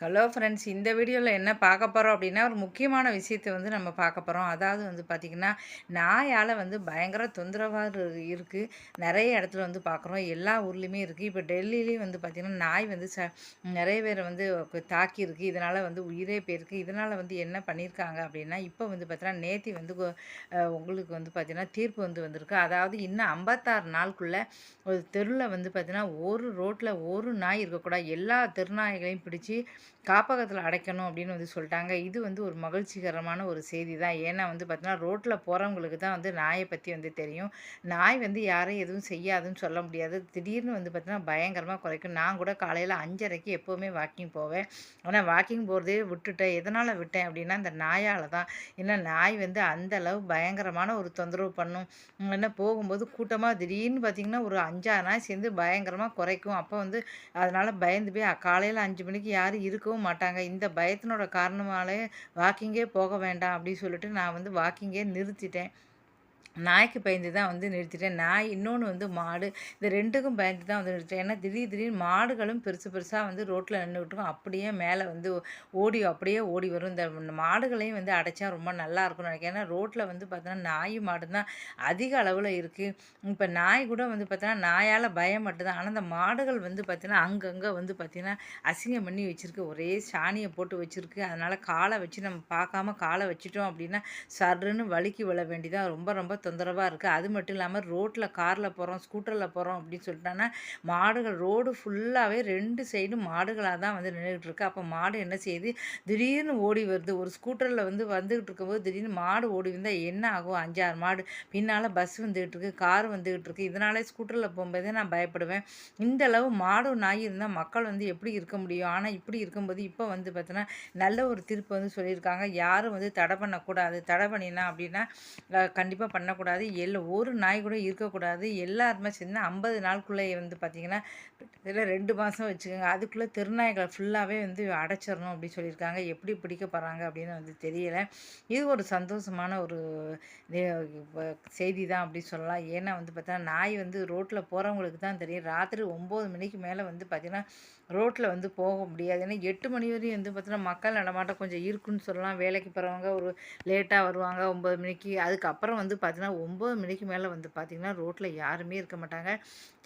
Hello friends இந்த வீடியோவில் என்ன பார்க்க போகிறோம் அப்படின்னா ஒரு முக்கியமான விஷயத்தை வந்து நம்ம பார்க்க போகிறோம் அதாவது வந்து பார்த்திங்கன்னா நாயால் வந்து பயங்கர தொந்தரவாக இருக்குது நிறைய இடத்துல வந்து பார்க்குறோம் எல்லா ஊர்லேயுமே இருக்குது இப்போ டெல்லிலேயும் வந்து பார்த்திங்கன்னா நாய் வந்து ச நிறைய பேரை வந்து தாக்கியிருக்கு இதனால் வந்து உயிரே போயிருக்கு. இதனால் வந்து என்ன பண்ணியிருக்காங்க அப்படின்னா இப்போ வந்து பார்த்திங்கன்னா நேத்தி வந்து உங்களுக்கு வந்து பார்த்திங்கன்னா தீர்ப்பு வந்து வந்திருக்கு. அதாவது இன்னும் ஐம்பத்தாறு நாளுக்குள்ளே ஒரு தெருவில் வந்து பார்த்திங்கன்னா ஒரு ரோட்டில் ஒரு நாய் இருக்கக்கூடாது. எல்லா தெருநாய்களையும் பிடிச்சி காப்பகத்தில் அடைக்கணும் அப்படின்னு வந்து சொல்லிட்டாங்க. இது வந்து ஒரு மகிழ்ச்சிகரமான ஒரு செய்தி தான். ஏன்னா வந்து பார்த்தீங்கன்னா ரோட்டில் போகிறவங்களுக்கு தான் வந்து நாயை பற்றி வந்து தெரியும். நாய் வந்து யாரையும் எதுவும் செய்யாதுன்னு சொல்ல முடியாது. திடீர்னு வந்து பார்த்தீங்கன்னா பயங்கரமாக குறைக்கும். நான் கூட காலையில் அஞ்சரைக்கு எப்போவுமே வாக்கிங் போவேன். ஆனால் வாக்கிங் போகிறதே விட்டுட்டேன். எதனால் விட்டேன் அப்படின்னா அந்த நாயால் தான். ஏன்னா நாய் வந்து அந்த அளவு பயங்கரமான ஒரு தொந்தரவு பண்ணும். என்ன போகும்போது கூட்டமாக திடீர்னு பார்த்திங்கன்னா ஒரு அஞ்சாறு நாய் சேர்ந்து பயங்கரமாக குறைக்கும். அப்போ வந்து அதனால் பயந்து போய் காலையில் அஞ்சு மணிக்கு யார் இருக்கு இருக்கவும் மாட்டாங்க. இந்த பயத்தினோட காரணமாலே வாக்கிங்கே போக வேண்டாம் அப்படின்னு சொல்லிட்டு நான் வந்து வாக்கிங்கே நிறுத்திட்டேன். நாய்க்கு பயந்து தான் வந்து நிறுத்திட்டேன். நாய் இன்னொன்று வந்து மாடு. இந்த ரெண்டுக்கும் பயந்து தான் வந்து நிறுத்திட்டேன். ஏன்னா திடீர் திடீர்னு மாடுகளும் பெருசு பெருசாக வந்து ரோட்டில் நின்றுக்கிட்டும் அப்படியே மேலே வந்து ஓடி அப்படியே ஓடி வரும். இந்த மாடுகளையும் வந்து அடைச்சா ரொம்ப நல்லா இருக்கும்னு நினைக்கிறேன். ஏன்னா ரோட்டில் வந்து பார்த்தோன்னா நாய் மாடு தான் அதிக அளவில் இருக்குது இப்போ நாய் கூட வந்து பார்த்தோன்னா நாயால் பயம் மட்டும்தான். ஆனால் இந்த மாடுகள் வந்து பார்த்தீங்கன்னா அங்கங்கே வந்து பார்த்திங்கன்னா அசிங்கம் பண்ணி வச்சுருக்கு. ஒரே சாணியை போட்டு வச்சுருக்கு. அதனால் காலை வச்சு நம்ம பார்க்காம காலை வச்சுட்டோம் அப்படின்னா சருன்னு வழுக்கி விழ வேண்டியதாக ரொம்ப ரொம்ப தொந்தரவாக இருக்குது அது மட்டும் இல்லாமல் ரோட்டில் காரில் போகிறோம் ஸ்கூட்டரில் போகிறோம் அப்படின்னு சொல்லிட்டோன்னா மாடுகள் ரோடு ஃபுல்லாகவே ரெண்டு சைடும் மாடுகளாக தான் வந்து நின்றுக்கிட்டு இருக்கு. அப்போ மாடு என்ன செய்யுது? திடீர்னு ஓடி வருது. ஒரு ஸ்கூட்டரில் வந்து வந்துக்கிட்டு இருக்கும்போது திடீர்னு மாடு ஓடி வந்தால் என்ன ஆகும்? அஞ்சாறு மாடு. பின்னால் பஸ் வந்துக்கிட்டு இருக்கு கார் வந்துக்கிட்டு இருக்கு. இதனாலே ஸ்கூட்டரில் போகும்போதே நான் பயப்படுவேன். இந்த அளவு மாடு நாய் இருந்தால் மக்கள் வந்து எப்படி இருக்க முடியும்? ஆனால் இப்படி இருக்கும்போது இப்போ வந்து பார்த்தோன்னா நல்ல ஒரு தீர்ப்பு வந்து சொல்லியிருக்காங்க. யாரும் வந்து தடை பண்ணக்கூடாது. தடை பண்ணினா அப்படின்னா கண்டிப்பாக பண்ண பண்ணக்கூடாது. எல்ல ஒரு நாய் கூட இருக்கக்கூடாது. எல்லாருமே சேர்ந்து ஐம்பது நாளுக்குள்ளே வந்து பார்த்திங்கன்னா இதில் ரெண்டு மாதம் வச்சுக்கோங்க. அதுக்குள்ளே திருநாய்களை ஃபுல்லாகவே வந்து அடைச்சிடணும் அப்படின்னு சொல்லியிருக்காங்க. எப்படி பிடிக்க போகிறாங்க அப்படின்னு வந்து தெரியலை. இது ஒரு சந்தோஷமான ஒரு செய்தி தான் அப்படி சொல்லலாம். ஏன்னா வந்து பார்த்தா நாய் வந்து ரோட்டில் போகிறவங்களுக்கு தான் தெரியும். ராத்திரி ஒம்பது மணிக்கு மேலே வந்து பார்த்திங்கன்னா ரோட்டில் வந்து போக முடியாது. ஏன்னா எட்டு மணி வரையும் வந்து பார்த்தீங்கன்னா மக்கள் நடமாட்டம் கொஞ்சம் இருக்குன்னு சொல்லலாம். வேலைக்கு போகிறவங்க ஒரு லேட்டாக வருவாங்க ஒம்பது மணிக்கு. அதுக்கப்புறம் வந்து பார்த்திங்கன்னா பார்த்தீங்கன்னா ஒம்பது மணிக்கு மேலே வந்து பார்த்திங்கன்னா ரோட்டில் யாருமே இருக்க மாட்டாங்க.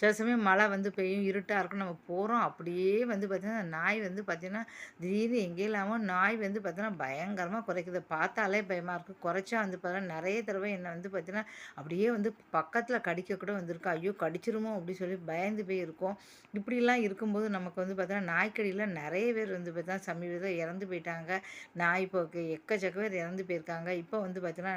சில சமயம் மழை வந்து பெய்யும் இருட்டாக இருக்கும் நம்ம போகிறோம் அப்படியே வந்து பார்த்திங்கன்னா நாய் வந்து பார்த்திங்கன்னா திடீர்னு எங்கே இல்லாமல் நாய் வந்து பார்த்திங்கன்னா பயங்கரமாக குறைக்குது. பார்த்தாலே பயமாக இருக்குது குறைச்சா வந்து பார்த்தீங்கன்னா நிறைய தடவை என்னை வந்து பார்த்திங்கன்னா அப்படியே வந்து பக்கத்தில் கடிக்க கூட வந்திருக்கு. ஐயோ கடிச்சிருமோ அப்படின்னு சொல்லி பயந்து போய் இருக்கும். இப்படிலாம் இருக்கும்போது நமக்கு வந்து பார்த்திங்கன்னா நாய்க்கடியில் நிறைய பேர் வந்து பார்த்தீங்கன்னா சமீபத்தில் இறந்து போயிட்டாங்க. நாய் இப்போ எக்கச்சக்க பேர் இறந்து போயிருக்காங்க. இப்போ வந்து பார்த்திங்கன்னா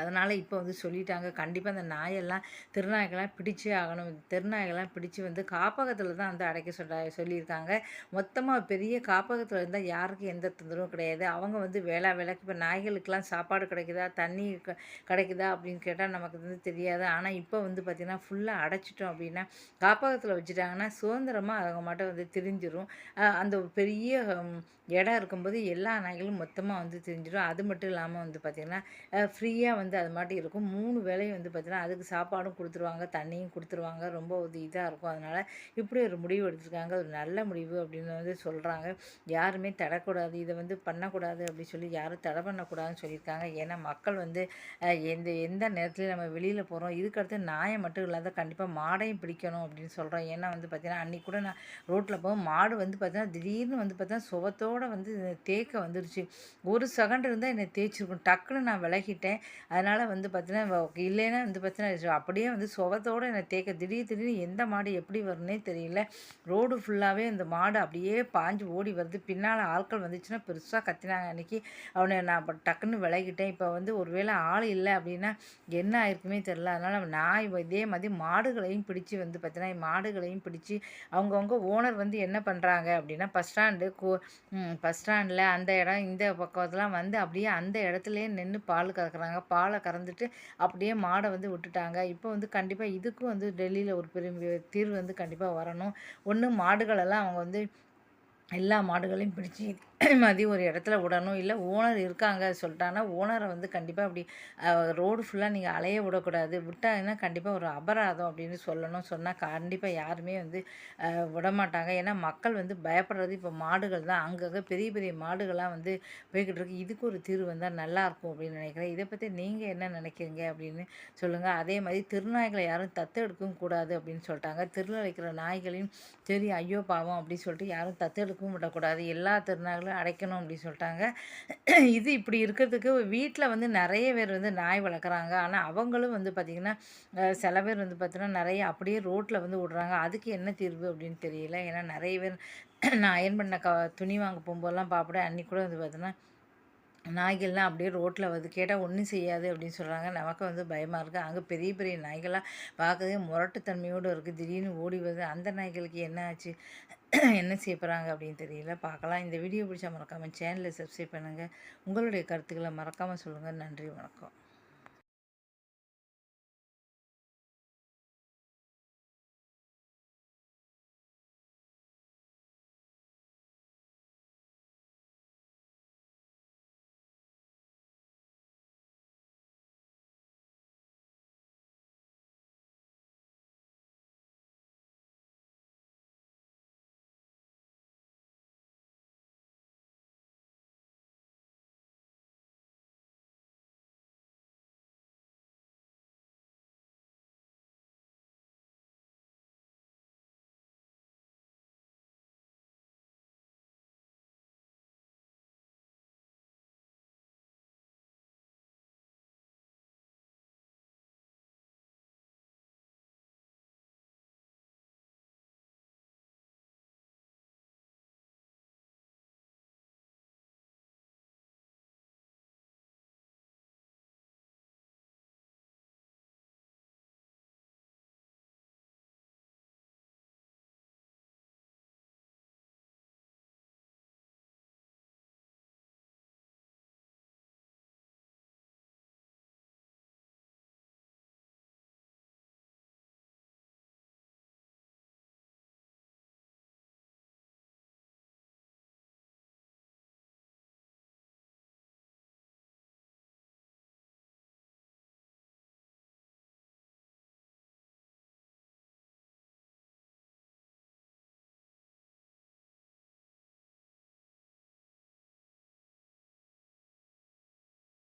அதனால் இப்போ வந்து சொல்லிட்டாங்க. கண்டிப்பாக அந்த நாயெல்லாம் திருநாய்கள்லாம் பிடிச்சே ஆகணும். திருநாய்கள்லாம் பிடிச்சி வந்து காப்பகத்தில் தான் வந்து அடைக்க சொல்ல சொல்லியிருக்காங்க. மொத்தமாக பெரிய காப்பகத்தில் இருந்தால் யாருக்கும் எந்த தொந்தரவும் கிடையாது. அவங்க வந்து வேளா வேலைக்கு இப்போ நாய்களுக்கெல்லாம் சாப்பாடு கிடைக்குதா? தண்ணி கிடைக்குதா? அப்படின்னு கேட்டால் நமக்கு வந்து தெரியாது. ஆனால் இப்போ வந்து பார்த்திங்கன்னா ஃபுல்லாக அடைச்சிட்டோம் அப்படின்னா காப்பகத்தில் வச்சுட்டாங்கன்னா சுதந்திரமாக அவங்க மட்டும் வந்து திரிஞ்சிடும் அந்த பெரிய இடம் இருக்கும்போது எல்லா நாய்களும் மொத்தமாக வந்து தெரிஞ்சிடும். அது மட்டும் இல்லாமல் வந்து பார்த்திங்கன்னா ஃப்ரீயாக வந்து அது மாட்டி இருக்கும். மூணு வேலையும் வந்து பார்த்திங்கன்னா அதுக்கு சாப்பாடும் கொடுத்துருவாங்க தண்ணியும் கொடுத்துருவாங்க. ரொம்ப ஒரு இதாக இருக்கும். அதனால் இப்படி ஒரு முடிவு எடுத்திருக்காங்க. ஒரு நல்ல முடிவு அப்படின்னு வந்து சொல்கிறாங்க யாருமே தடக்கூடாது. இதை வந்து பண்ணக்கூடாது அப்படின்னு சொல்லி யாரும் தடை பண்ணக்கூடாதுன்னு சொல்லியிருக்காங்க. ஏன்னா மக்கள் வந்து எந்த எந்த நேரத்துலையும் நம்ம வெளியில் போகிறோம் இதுக்கடுத்து நாயை மட்டும் இல்லாத கண்டிப்பாக மாடையும் பிடிக்கணும் அப்படின்னு சொல்கிறோம் ஏன்னா வந்து பார்த்திங்கன்னா அன்றைக்கி கூட நான் ரோட்டில் போகும் மாடு வந்து பார்த்திங்கன்னா திடீர்னு வந்து பார்த்திங்கன்னா சுவத்தோடு கூட வந்து தேக்க வந்துருச்சு. ஒரு செகண்ட் இருந்தால் என்னை தேய்ச்சிருக்கும். டக்குன்னு நான் விலகிட்டேன். அதனால் வந்து பார்த்தீங்கன்னா இல்லைன்னா வந்து பார்த்தீங்கன்னா அப்படியே வந்து சுகத்தோடு என்னை தேக்க திடீர் திடீர்னு எந்த மாடு எப்படி வரும்னே தெரியல. ரோடு ஃபுல்லாகவே அந்த மாடு அப்படியே பாஞ்சு ஓடி வருது. பின்னால் ஆட்கள் வந்துச்சுன்னா பெருசாக கத்தினாங்க அன்றைக்கி அவனை நான் டக்குன்னு விலகிட்டேன். இப்போ வந்து ஒருவேளை ஆள் இல்லை அப்படின்னா என்ன ஆயிருக்குமே தெரில அதனால் நான் இதே மாதிரி மாடுகளையும் பிடிச்சி வந்து பார்த்தீங்கன்னா மாடுகளையும் பிடிச்சி அவங்கவுங்க ஓனர் வந்து என்ன பண்ணுறாங்க அப்படின்னா பஸ் ஸ்டாண்டு கோ பஸ் ஸ்டாண்டில் அந்த இடம் இந்த பக்கத்துலாம் வந்து அப்படியே அந்த இடத்துலையே நின்று பால் கறக்குறாங்க. பாலை கறந்துட்டு அப்படியே மாடை வந்து விட்டுட்டாங்க. இப்போ வந்து கண்டிப்பாக இதுக்கும் வந்து டெல்லியில் ஒரு பெரிய தீர்வு வந்து கண்டிப்பாக வரணும். ஒன்று மாடுகளெல்லாம் அவங்க வந்து எல்லா மாடுகளையும் பிடிச்சி மதியம் ஒரு இடத்துல விடணும். இல்லை ஓனர் இருக்காங்க சொல்லிட்டாங்கன்னா ஓனரை வந்து கண்டிப்பாக அப்படி ரோடு ஃபுல்லாக நீங்கள் அலைய விடக்கூடாது. விட்டாங்கன்னா கண்டிப்பாக ஒரு அபராதம் அப்படின்னு சொல்லணும். சொன்னால் கண்டிப்பாக யாருமே வந்து விடமாட்டாங்க. ஏன்னா மக்கள் வந்து பயப்படுறது இப்போ மாடுகள் தான். அங்கங்கே பெரிய பெரிய மாடுகள்லாம் வந்து போய்கிட்டு இருக்கு. இதுக்கு ஒரு தீர்வு வந்தால் நல்லாயிருக்கும் அப்படின்னு நினைக்கிறேன். இதை பற்றி நீங்கள் என்ன நினைக்கிறீங்க அப்படின்னு சொல்லுங்கள் அதே மாதிரி திருநாய்களை யாரும் தத்து எடுக்கவும் கூடாது அப்படின்னு சொல்லிட்டாங்க. திருநாள் வைக்கிற நாய்களையும் சரி ஐயோ பாவம் அப்படின்னு சொல்லிட்டு யாரும் தத்து எடுக்கவும் விடக்கூடாது. எல்லா திருநாய்களும் அடைக்கணும் அப்படின்னு சொல்லிட்டாங்க. இது இப்படி இருக்கிறதுக்கு வீட்டில் வந்து நிறைய பேர் வந்து நாய் வளர்க்குறாங்க. ஆனால் அவங்களும் வந்து பார்த்திங்கன்னா சில பேர் வந்து பார்த்தீங்கன்னா நிறைய அப்படியே ரோட்டில் வந்து விடுறாங்க. அதுக்கு என்ன தீர்வு அப்படின்னு தெரியல. ஏன்னா நிறைய பேர் நான் அயன் பண்ண க துணி வாங்க போகும்போதெல்லாம் பார்ப்பேன் அன்றைக்கூட வந்து பார்த்தீங்கன்னா நாய்கள்லாம் அப்படியே ரோட்டில் வந்து கேட்டால் ஒன்றும் செய்யாது அப்படின்னு சொல்கிறாங்க நமக்கு வந்து பயமாக இருக்குது அங்கே பெரிய பெரிய நாய்கள்லாம் பார்க்கவே முரட்டுத்தன்மையோடு இருக்குது திடீர்னு ஓடி வருது அந்த நாய்களுக்கு என்ன ஆச்சு? என்ன செய்ய போகிறாங்க அப்படின்னு தெரியல. பார்க்கலாம். இந்த வீடியோ பிடிச்சா மறக்காமல் சேனலை சப்ஸ்கிரைப் பண்ணுங்கள் உங்களுடைய கருத்துக்களை மறக்காமல் சொல்லுங்கள் நன்றி வணக்கம்.